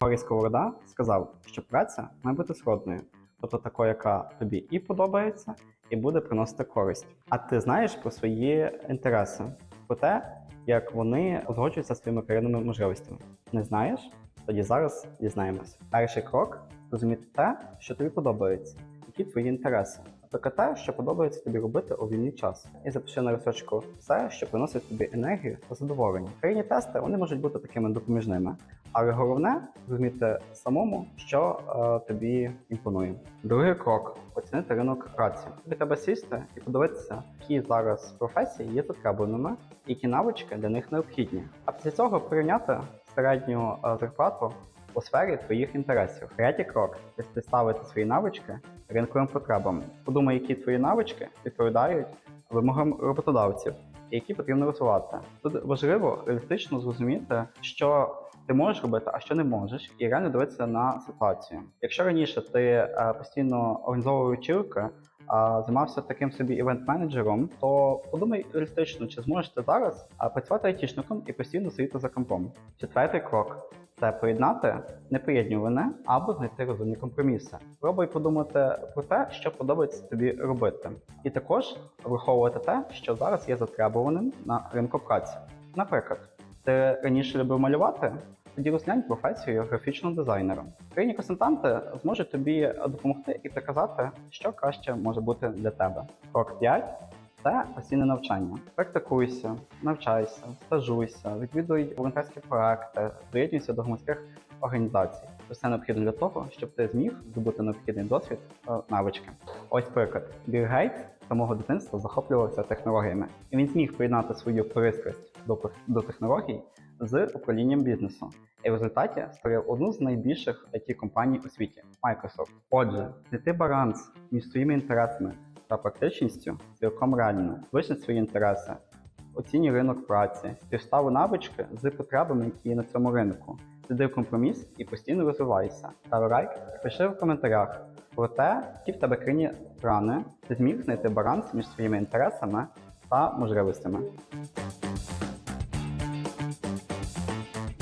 Горі Сковорода сказав, що праця має бути сродною, тобто такою, яка тобі і подобається, і буде приносити користь. А ти знаєш про свої інтереси, про те, як вони узгоджуються з твоїми кар'єрними можливостями. Не знаєш? Тоді зараз дізнаємось. Перший крок розуміти те, що тобі подобається, які твої інтереси. Тобто те, що подобається тобі робити у вільний час. І запиши на листочку все, що приносить тобі енергію та задоволення. Кар'єрні тести вони можуть бути такими допоміжними, але головне розуміти самому, що е, тобі імпонує. Другий крок оцінити ринок праці. Тобі треба сісти і подивитися, які зараз професії є затребуваними, які навички для них необхідні. А після цього порівняти середню е, зарплату у сфері твоїх інтересів. Третій крок представити свої навички ринковим потребам. Подумай, які твої навички відповідають вимогам роботодавців, які потрібно розвивати. Тут важливо реалістично зрозуміти, що ти можеш робити, а що не можеш, і реально дивитися на ситуацію. Якщо раніше ти е, постійно організовував вечірки, а займався таким собі івент-менеджером, то подумай реалістично, чи зможеш ти зараз працювати айтішником і постійно сидіти за компом. Четвертий крок це поєднати непоєднюване або знайти розумні компроміси. Пробуй подумати про те, що подобається тобі робити, і також враховувати те, що зараз є затребуваним на ринку праці. Наприклад, ти раніше любив малювати, тоді розглянь професію графічного дизайнера. Країні консультанти зможуть тобі допомогти і показати, що краще може бути для тебе. Крок 5 це постійне навчання. Практикуйся, навчайся, стажуйся, відвідуй волонтерські проекти, доєднуйся до громадських організацій. Це все необхідно для того, щоб ти зміг здобути необхідний досвід навички. Ось приклад. З самого дитинства захоплювався технологіями, і він зміг поєднати свою пристрасть до, до технологій з управлінням бізнесу. І в результаті створив одну з найбільших it компаній у світі Microsoft. Отже, знайти баланс між своїми інтересами та практичністю цілком реально. Вични свої інтереси, оцінюй ринок праці, співстави навички з потребами, які є на цьому ринку. Знайди компроміс і постійно розвивайся. Став лайк і пиши в коментарях про те, які в тебе крині рани, ти зміг знайти баланс між своїми інтересами та можливостями.